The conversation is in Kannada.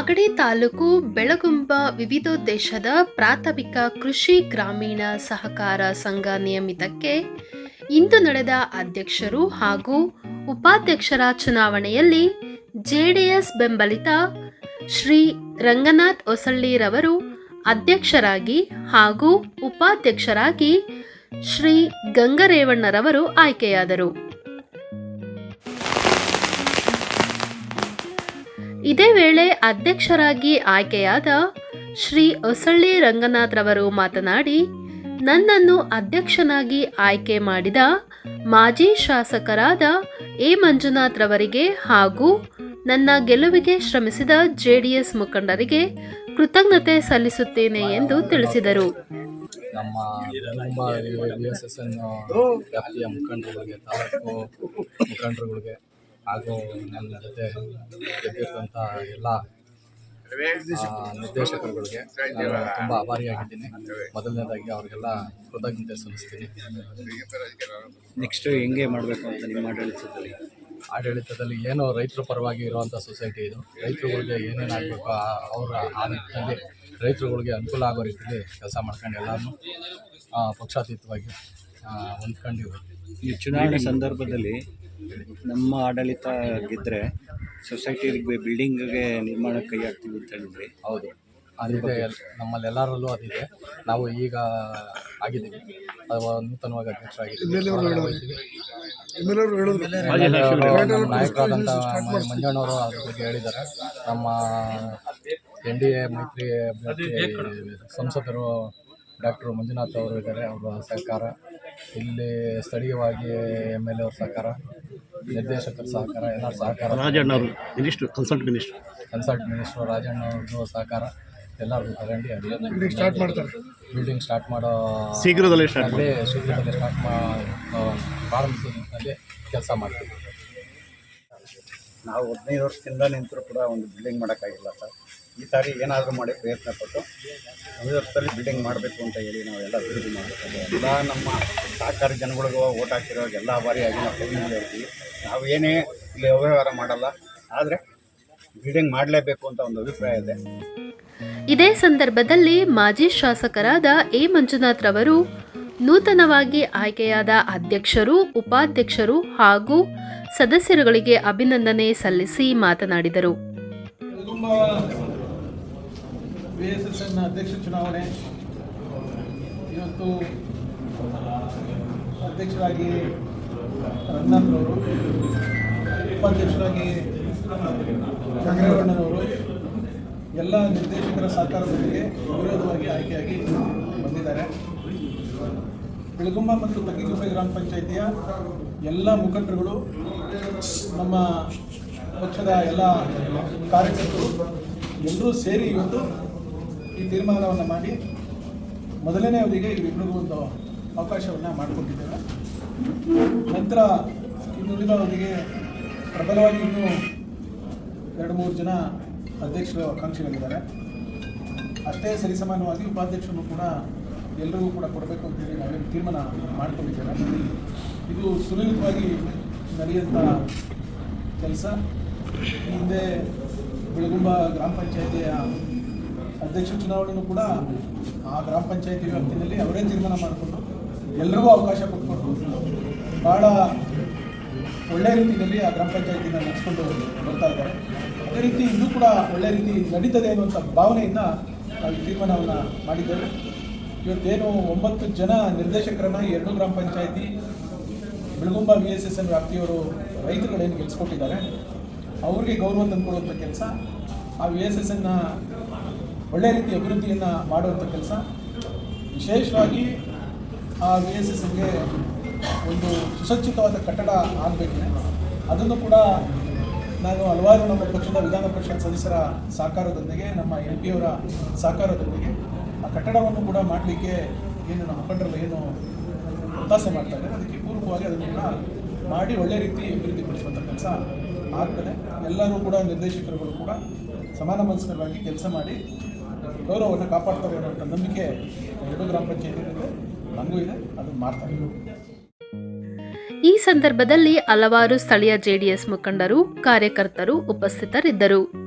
ಮಾಗಡಿ ತಾಲೂಕು ಬೆಳಗುಂಬ ವಿವಿಧೋದ್ದೇಶದ ಪ್ರಾಥಮಿಕ ಕೃಷಿ ಗ್ರಾಮೀಣ ಸಹಕಾರ ಸಂಘ ನಿಯಮಿತಕ್ಕೆ ಇಂದು ನಡೆದ ಅಧ್ಯಕ್ಷರು ಹಾಗೂ ಉಪಾಧ್ಯಕ್ಷರ ಚುನಾವಣೆಯಲ್ಲಿ ಜೆಡಿಎಸ್ ಬೆಂಬಲಿತ ಶ್ರೀ ರಂಗನಾಥ್ ಹೊಸಳ್ಳಿರವರು ಅಧ್ಯಕ್ಷರಾಗಿ ಹಾಗೂ ಉಪಾಧ್ಯಕ್ಷರಾಗಿ ಶ್ರೀ ಗಂಗರೇವಣ್ಣರವರು ಆಯ್ಕೆಯಾದರು. ಇದೇ ವೇಳೆ ಅಧ್ಯಕ್ಷರಾಗಿ ಆಯ್ಕೆಯಾದ ಶ್ರೀ ಹೊಸಳ್ಳಿ ರಂಗನಾಥ್ರವರು ಮಾತನಾಡಿ, ನನ್ನನ್ನು ಅಧ್ಯಕ್ಷನಾಗಿ ಆಯ್ಕೆ ಮಾಡಿದ ಮಾಜಿ ಶಾಸಕರಾದ ಎ ಮಂಜುನಾಥ್ ರವರಿಗೆ ಹಾಗೂ ನನ್ನ ಗೆಲುವಿಗೆ ಶ್ರಮಿಸಿದ ಜೆಡಿಎಸ್ ಮುಖಂಡರಿಗೆ ಕೃತಜ್ಞತೆ ಸಲ್ಲಿಸುತ್ತೇನೆ ಎಂದು ತಿಳಿಸಿದರು. ನಮ್ಮ ವ್ಯಾಪ್ತಿಯ ಮುಖಂಡರುಗಳಿಗೆ, ತಾಲೂಕು ಮುಖಂಡರುಗಳಿಗೆ ಹಾಗೂ ನನ್ನ ಜೊತೆ ಗೆದ್ದಿರ್ತಂಥ ಎಲ್ಲ ನಿರ್ದೇಶಕರುಗಳಿಗೆ ತುಂಬ ಆಭಾರಿಯಾಗಿದ್ದೀನಿ. ಮೊದಲನೇದಾಗಿ ಅವರಿಗೆಲ್ಲ ಕೃತಜ್ಞತೆ ಸಲ್ಲಿಸ್ತೀನಿ. ನೆಕ್ಸ್ಟ್ ಹೆಂಗೆ ಮಾಡಬೇಕು ಅಂತ ನಿಮ್ಮ ಆಡಳಿತದಲ್ಲಿ? ಆಡಳಿತದಲ್ಲಿ ಏನೋ ರೈತರ ಪರವಾಗಿ ಇರುವಂಥ ಸೊಸೈಟಿ ಇದು. ರೈತರುಗಳಿಗೆ ಏನೇನು ಆಗಬೇಕು ಅವರ ಆ ನಿಟ್ಟಿನಲ್ಲಿ ರೈತರುಗಳಿಗೆ ಅನುಕೂಲ ಆಗೋ ರೀತಿಯಲ್ಲಿ ಕೆಲಸ ಮಾಡ್ಕೊಂಡು ಎಲ್ಲರನ್ನೂ ಪಕ್ಷಾತೀತವಾಗಿ ಹೊಂದ್ಕೊಂಡಿವಿ ಈ ಚುನಾವಣೆ ಸಂದರ್ಭದಲ್ಲಿ ನಮ್ಮ ಆಡಳಿತ ಗೆದ್ದರೆ ಸೊಸೈಟಿಗೆ ಬಿಲ್ಡಿಂಗ್ಗೆ ನಿರ್ಮಾಣ ಕೈ ಹಾಕ್ತೀವಿ ಅಂತ ಹೇಳಿದ್ರಿ. ಹೌದು. ಅದಿದೆ ಎಲ್- ನಮ್ಮಲ್ಲಿ ಎಲ್ಲರಲ್ಲೂ ಅದಿದೆ. ನಾವು ಈಗ ಆಗಿದ್ದೀವಿ. ಅದು ನೂತನವಾಗಿ ಅಧ್ಯಕ್ಷರಾಗಿದ್ದೀವಿ. ನಾಯಕರಾದಂಥ ಮಂಜಣ್ಣವರು ಅದ್ರ ಬಗ್ಗೆ ಹೇಳಿದ್ದಾರೆ. ನಮ್ಮ ಎನ್ ಡಿ ಎ ಮೈತ್ರಿ ಸಂಸದರು ಡಾಕ್ಟರ್ ಮಂಜುನಾಥ್ ಅವರು ಇದ್ದಾರೆ. ಅವರ ಸಹಕಾರ ಇಲ್ಲಿ ಸ್ಥಳೀಯವಾಗಿ ಎಂ ಎಲ್ ಎ ಅವ್ರ ಸಹಕಾರ ನಿರ್ದೇಶಕರ ಸಹಕಾರ ಎಲ್ಲರ ಸಹಕಾರ. ರಾಜಣ್ಣ ಅವರು minister consult minister consult minister Rajanna ಅವ್ರದ್ದು ಸಹಕಾರ ಎಲ್ಲರೂ ತಗೊಂಡು ಬಿಲ್ಡಿಂಗ್ ಸ್ಟಾರ್ಟ್ ಮಾಡ್ತಾರೆ. ಬಿಲ್ಡಿಂಗ್ ಸ್ಟಾರ್ಟ್ ಮಾಡೋ ಶೀಘ್ರದಲ್ಲೇ ಸ್ಟಾರ್ಟ್ ಮಾಡಿ ಶೀಘ್ರದಲ್ಲೇ ಸ್ಟಾರ್ಟ್ ಮಾ ಆ, ಪ್ರಾರಂಭಿಸೋ ನಿಟ್ಟಿನಲ್ಲಿ ಕೆಲಸ ಮಾಡ್ತೀವಿ. ನಾವು ಹದಿನೈದು ವರ್ಷದಿಂದ ನಿಂತರೂ ಕೂಡ ಒಂದು ಬಿಲ್ಡಿಂಗ್ ಮಾಡೋಕ್ಕಾಗಿಲ್ಲ ಸರ್. ಈ ಸಾರಿ ಏನಾದರೂ ಮಾಡಿ ಪ್ರಯತ್ನ ಪಟ್ಟು ವರ್ಷದಲ್ಲಿ ಬಿಲ್ಡಿಂಗ್ ಮಾಡಬೇಕು ಅಂತ ಹೇಳಿ ನಾವು ಎಲ್ಲ ಅಭಿವೃದ್ಧಿ ಮಾಡಬೇಕು ಎಲ್ಲ ನಮ್ಮ ಸಹಕಾರಿ ಜನಗಳಿಗೂ ಓಟ್ ಹಾಕಿರೋ ಎಲ್ಲ ಬಾರಿಯಾಗಿ ನಾವು ಕೈ ಇರ್ತೀವಿ ನಾವು ಏನೇ ಇಲ್ಲಿ ಅವ್ಯವಹಾರ ಮಾಡಲ್ಲ ಆದರೆ ಬಿಲ್ಡಿಂಗ್ ಮಾಡಲೇಬೇಕು ಅಂತ ಒಂದು ಅಭಿಪ್ರಾಯ ಇದೆ. ಇದೇ ಸಂದರ್ಭದಲ್ಲಿ ಮಾಜಿ ಶಾಸಕರಾದ ಎ. ಮಂಜುನಾಥ್ ರವರು ನೂತನವಾಗಿ ಆಯ್ಕೆಯಾದ ಅಧ್ಯಕ್ಷರು ಉಪಾಧ್ಯಕ್ಷರು ಹಾಗೂ ಸದಸ್ಯರುಗಳಿಗೆ ಅಭಿನಂದನೆ ಸಲ್ಲಿಸಿ ಮಾತನಾಡಿದರು. ವಿ ಎಸ್ ಎಸ್ ಅಧ್ಯಕ್ಷ ಚುನಾವಣೆ. ಇವತ್ತು ಅಧ್ಯಕ್ಷರಾಗಿ ರಂಗನಾಥ್ರವರು, ಉಪಾಧ್ಯಕ್ಷರಾಗಿ ಗಂಗರೇವಣ್ಣನವರು ಎಲ್ಲ ನಿರ್ದೇಶಕರ ಸಹಕಾರದೊಂದಿಗೆ ವಿರೋಧವಾಗಿ ಆಯ್ಕೆಯಾಗಿ ಬಂದಿದ್ದಾರೆ. ಬೆಳಗುಂಬ ಮತ್ತು ತಗ್ಗಿಗುಂಬೆ ಗ್ರಾಮ ಪಂಚಾಯಿತಿಯ ಎಲ್ಲ ಮುಖಂಡರುಗಳು, ನಮ್ಮ ಪಕ್ಷದ ಎಲ್ಲ ಕಾರ್ಯಕರ್ತರು ಎಲ್ಲರೂ ಸೇರಿ ಇವತ್ತು ಈ ತೀರ್ಮಾನವನ್ನು ಮಾಡಿ ಮೊದಲನೇ ಅವಧಿಗೆ ಇವರಿಬ್ಬರಿಗೂ ಒಂದು ಅವಕಾಶವನ್ನು ಮಾಡಿಕೊಟ್ಟಿದ್ದೇವೆ. ನಂತರ ಇನ್ನುಳಿದ ಅವಧಿಗೆ ಪ್ರಬಲವಾಗಿ ಇನ್ನೂ ಎರಡು ಮೂರು ಜನ ಅಧ್ಯಕ್ಷರು ಆಕಾಂಕ್ಷಿಗಳಿದ್ದಾರೆ. ಅಷ್ಟೇ ಸರಿಸಮಾನವಾಗಿ ಉಪಾಧ್ಯಕ್ಷರನ್ನು ಕೂಡ ಎಲ್ಲರಿಗೂ ಕೂಡ ಕೊಡಬೇಕು ಅಂತೇಳಿ ನಾವೇನು ತೀರ್ಮಾನ ಮಾಡಿಕೊಂಡಿದ್ದೇವೆ. ಇದು ಸುಲಲಿತವಾಗಿ ನಡೆಯುವಂಥ ಕೆಲಸ. ಹಿಂದೆ ಬೆಳಗುಂಬ ಗ್ರಾಮ ಪಂಚಾಯಿತಿಯ ಅಧ್ಯಕ್ಷ ಚುನಾವಣೆಯೂ ಕೂಡ ಆ ಗ್ರಾಮ ಪಂಚಾಯಿತಿ ವ್ಯಾಪ್ತಿನಲ್ಲಿ ಅವರೇ ತೀರ್ಮಾನ ಮಾಡಿಕೊಂಡು ಎಲ್ರಿಗೂ ಅವಕಾಶ ಕೊಟ್ಕೊಂಡು ಭಾಳ ಒಳ್ಳೆಯ ರೀತಿಯಲ್ಲಿ ಆ ಗ್ರಾಮ ಪಂಚಾಯತಿನ ನಡೆಸ್ಕೊಂಡು ಬರ್ತಾ ಇದ್ದಾರೆ. ಅದೇ ರೀತಿ ಇನ್ನೂ ಕೂಡ ಒಳ್ಳೆಯ ರೀತಿ ನಡೀತದೆ ಅನ್ನುವಂಥ ಭಾವನೆಯಿಂದ ನಾವು ತೀರ್ಮಾನವನ್ನು ಮಾಡಿದ್ದೇವೆ. ಇವತ್ತೇನು ಒಂಬತ್ತು ಜನ ನಿರ್ದೇಶಕರನ್ನು ಎರಡು ಗ್ರಾಮ ಪಂಚಾಯತಿ, Belagumba V S S N ವ್ಯಾಪ್ತಿಯವರು ರೈತರುಗಳೇನು ಗೆಲ್ಸ್ಕೊಟ್ಟಿದ್ದಾರೆ, ಅವ್ರಿಗೆ ಗೌರವ ತಂದುಕೊಡುವಂಥ ಕೆಲಸ ಆ ವಿ ಎಸ್ ಎಸ್ ಎನ್ನ ಒಳ್ಳೆಯ ರೀತಿ ಅಭಿವೃದ್ಧಿಯನ್ನು ಮಾಡುವಂಥ ಕೆಲಸ. ವಿಶೇಷವಾಗಿ ಆ ವಿ ಎಸ್ ಎಸ್ ಎಂಗೆ ಒಂದು ಸುಸಜ್ಜಿತವಾದ ಕಟ್ಟಡ ಆಗಬೇಕಿದೆ ಅದನ್ನು ಕೂಡ ನಾನು ಹಲವಾರು ನಮ್ಮ ಪಕ್ಷದ ವಿಧಾನ ಪರಿಷತ್ ಸದಸ್ಯರ ಸಹಕಾರದೊಂದಿಗೆ, ನಮ್ಮ ಎಂ ಪಿಯವರ ಸಹಕಾರದೊಂದಿಗೆ ಆ ಕಟ್ಟಡವನ್ನು ಕೂಡ ಮಾಡಲಿಕ್ಕೆ ಏನು ನಮ್ಮ ಮುಖಂಡರು ಏನು ಒತ್ತಾಸೆ ಮಾಡ್ತಾರೆ, ಅದಕ್ಕೆ ಪೂರ್ವಕವಾಗಿ ಅದನ್ನು ಕೂಡ ಮಾಡಿ ಒಳ್ಳೆ ರೀತಿ ಅಭಿವೃದ್ಧಿಪಡಿಸುವಂಥ ಕೆಲಸ ಆಗ್ತದೆ. ಎಲ್ಲರೂ ಕೂಡ ನಿರ್ದೇಶಕರುಗಳು ಕೂಡ ಸಮಾನ ಮನಸ್ಕರವಾಗಿ ಕೆಲಸ ಮಾಡಿ ಗೌರವವನ್ನು ಕಾಪಾಡ್ತಾರೆ ಅನ್ನೋ ನಂಬಿಕೆ ಎರಡು ಗ್ರಾಮ ಪಂಚಾಯತಿ ಇದೆ ನನಗೂ ಇದೆ. ಅದು ಮಾಡ್ತಾರೆ ಈ ಸಂದರ್ಭದಲ್ಲಿ ಹಲವಾರು ಸ್ಥಳೀಯ ಜೆಡಿಎಸ್ ಮುಖಂಡರು, ಕಾರ್ಯಕರ್ತರು ಉಪಸ್ಥಿತರಿದ್ದರು.